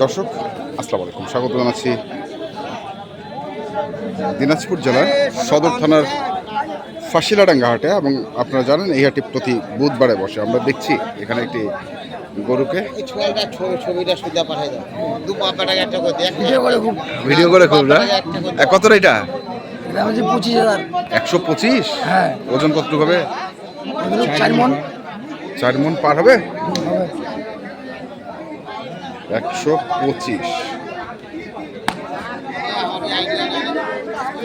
দর্শক আসসালামু আলাইকুম। স্বাগত জানাচ্ছি দিনাজপুর জেলার সদর থানার ফাঁসিলাডাঙ্গা হাটে এবং আপনারা জানেন এই হাটটি প্রতি বুধবারে বসে। আমরা দেখছি এখানে একটি গরুকে। ভিডিও করে খুব না? কত এটা? পঁচিশ হাজার। একশো পঁচিশ? হ্যাঁ। ওজন কতটুকু হবে? চার মন। চার মন পার হবে? একশো পঁচিশ।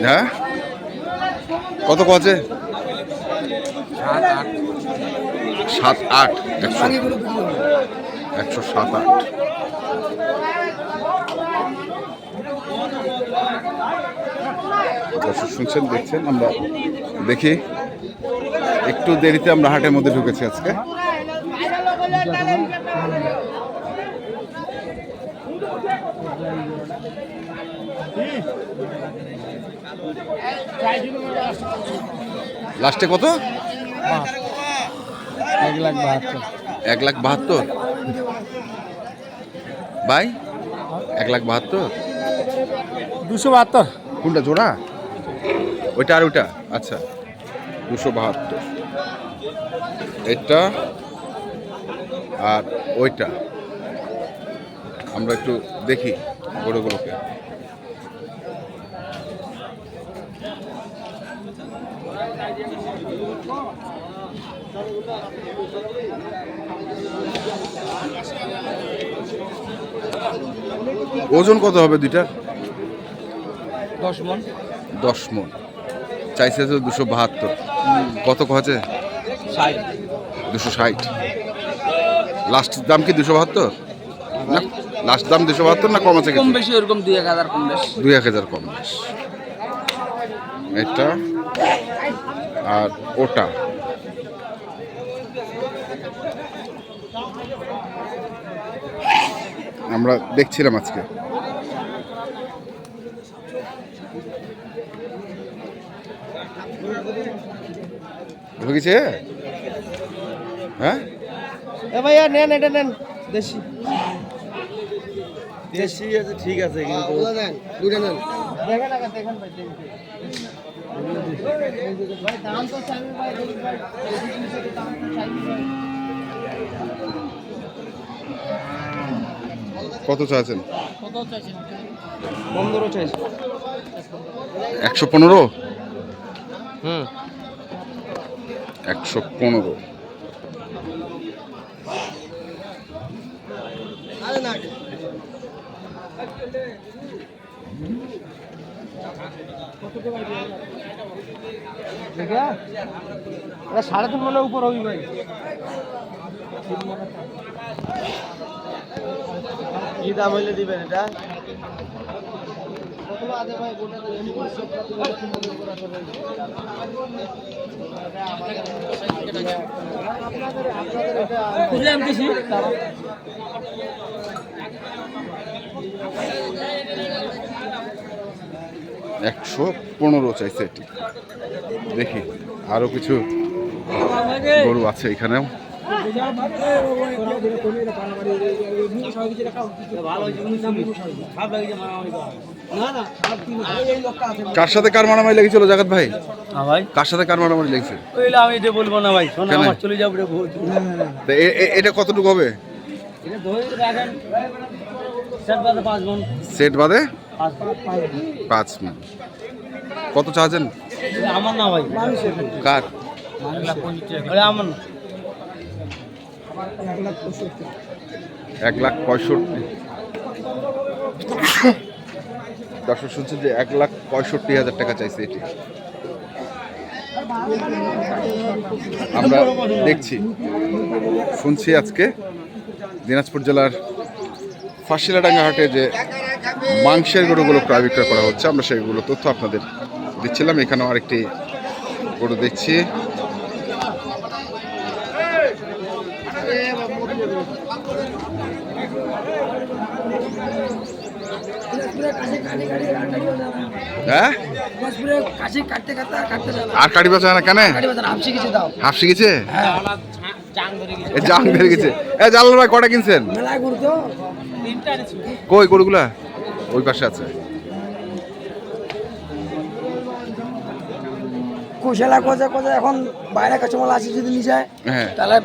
হ্যাঁ? কত আছে সাত আট। একশো একশো সাত আট। শুনছেন, দেখছেন? আমরা দেখি। একটু দেরিতে আমরা হাটের মধ্যে ঢুকেছি আজকে। লাস্টে কত? এক লাখ বাহাত্তর। এক লাখ বাহাত্তর বাই এক লাখ বাহাত্তর? দুশো বাহাত্তর। কোনটা জোড়া? ওইটা আর ওইটা? আচ্ছা দুশো বাহাত্তর। এটা আর ওইটা। আমরা একটু দেখি গরুগুলোকে। ওজন কত হবে দুইটার? দশ মন। দশ মন। চাইছে দুশো বাহাত্তর। কত কছে দুশো ষাট। লাস্ট দাম কি দুশো বাহাত্তর? না লাস্ট দাম দুশো বাহাত্তর না কম আছে কম বেশি ওরকম দুই এক হাজার কম বেশ দুই এক হাজার কম বেশ। এটা আর ওটা। আমরা দেখছিলাম আজকে। গেছে হ্যাঁ? এ ভাইয়া নেন এটা নেন। দেশি। দেশি আছে ঠিক আছে কিন্তু দেন দুটো নেন। দেখেন আগে দেখেন ভাই দেখেন। ভাই দাম তো চাইবে ভাই ভাই দাম তো চাইবে কত চাইছেন? পনেরো চাইছে। একশো পনেরো? হুম। একশো পনেরো দেখা এটা সাড়ে তিন মনের উপর হবি ভাই। কি দাম হইলে দিবেন এটা? বুঝলাম কিছু। একশো পনেরো চাইছে এটি। দেখি আরও কিছু গরু আছে এখানেও। কার সাথে কার মারামারি লেগেছিল জাগাত ভাই? হ্যাঁ ভাই। কার সাথে কার মারামারি লেগেছে? আমি এটা বলব না ভাই আমার চলে যাব এটা কতটুকু হবে? সেট বাদে? পাঁচ মন মিনিট। কত চাচ্ছেন এটা আমার না ভাই। কার? আমার না। এক লাখ পঁয়ষট্টি। দর্শক শুনছেন যে এক লাখ পঁয়ষট্টি হাজার টাকা চাইছে এটি। আমরা দেখছি। শুনছি আজকে দিনাজপুর জেলার ফাঁসিলাডাঙ্গা হাটে যে মাংসের গরুগুলো ক্রয় বিক্রয় করা হচ্ছে আমরা সেগুলো তথ্য আপনাদের দিচ্ছিলাম। এখানেও আরেকটি গরু দেখছি। হ্যাঁ? আর কাটি বেচা না কেন? কাটি বাজার হাফ শিখেছে দাও হাফ শিখেছে হ্যাঁ। গেছে এ জাং ধরে গেছে। এ জালাল ভাই কটা কিনছেন? কই গরুগুলা? ওই পাশে আছে। কুশেলা এখন বাইরে কাস্টমার আসে যদি নিয়ে যায় হ্যাঁ। তাহলে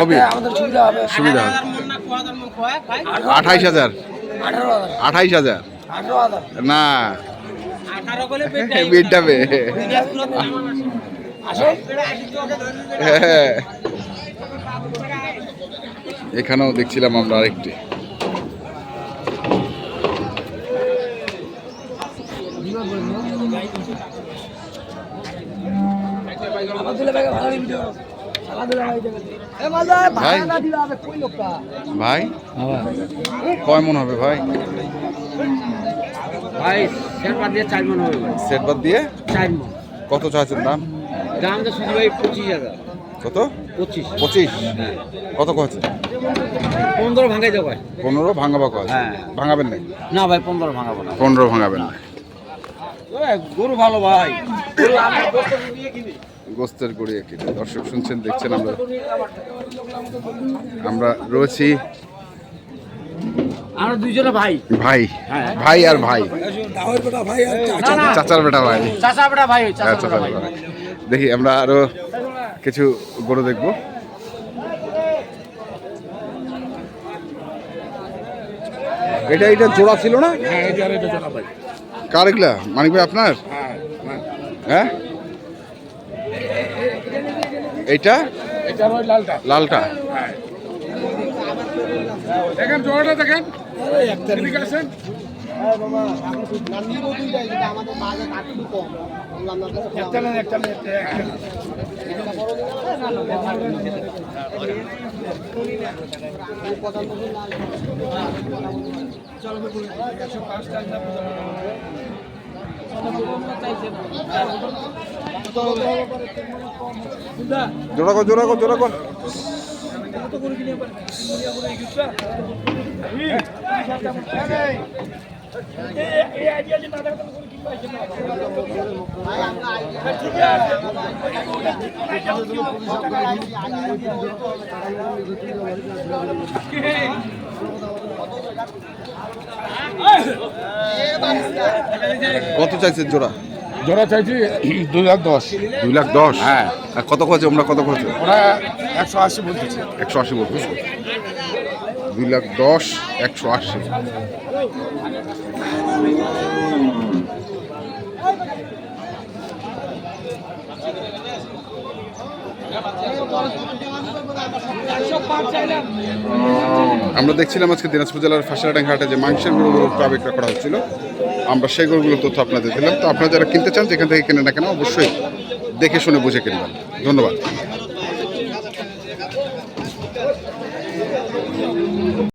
হবে। আমাদের সুবিধা হবে। সুবিধা হবে। আঠাইশ হাজার? আঠাইশ হাজার? না। হ্যাঁ। এখানেও দেখছিলাম আমরা আরেকটি আব্দুল্লাহ ভাইকে ভালো ভিডিও আব্দুল্লাহ ভাই দেবে ভাই। ভাড়া হবে ভাই কয় মন হবে ভাই? ভাই দিয়ে চার মন হবে ভাই। বাদ দিয়ে? চার মন। কত চাচ্ছেন দাম? দাম তো শুধু ভাই পঁচিশ হাজার। কত? পঁচিশ। পঁচিশ? কত কছে পনেরো ভাঙাই দেবো ভাই। পনেরো ভাঙাবা কয় হ্যাঁ। ভাঙাবেন না না ভাই পনেরো ভাঙাবো না। পনেরো ভাঙাবেন না গরু ভালো ভাই। গোস্তের গড়ি একটি দর্শক শুনছেন দেখছেন আমরা। আমরা রয়েছি আমরা দুইজনে ভাই। ভাই। হ্যাঁ। ভাই আর ভাই। বেটা চাচার বেটা ভাই। চাচার ভাই। দেখি আমরা আরও কিছু গরু দেখব। এটা এটা জোড়া ছিল না? হ্যাঁ কার এগুলা? মানিক ভাই আপনার? হ্যাঁ? এইটা? লালটা। লালটা। দেখেন জোড়াটা দেখেন। এদিকে জোড়া কর জোড়া কর জোড়া কর। কত চাইছেন জোড়া? জোড়া চাইছি দুই লাখ দশ। দুই লাখ দশ? হ্যাঁ। আর কত খরচে আমরা কত খরচে? ওরা একশো আশি বলতেছে। একশো আশি বলতেছে? দুই লাখ দশ একশো আশি। আমরা দেখছিলাম আজকে দিনাজপুর জেলার ফাঁসিলাডাঙ্গা হাটে যে মাংসের গরুগুলো ক্রয় বিক্রয় করা হচ্ছিল। আমরা সেই গরুগুলোর তথ্য আপনাদের দিলাম। তো আপনারা যারা কিনতে চান, যেখান থেকে কেনেন না কেন, অবশ্যই দেখে শুনে বুঝে কিনবেন। ধন্যবাদ।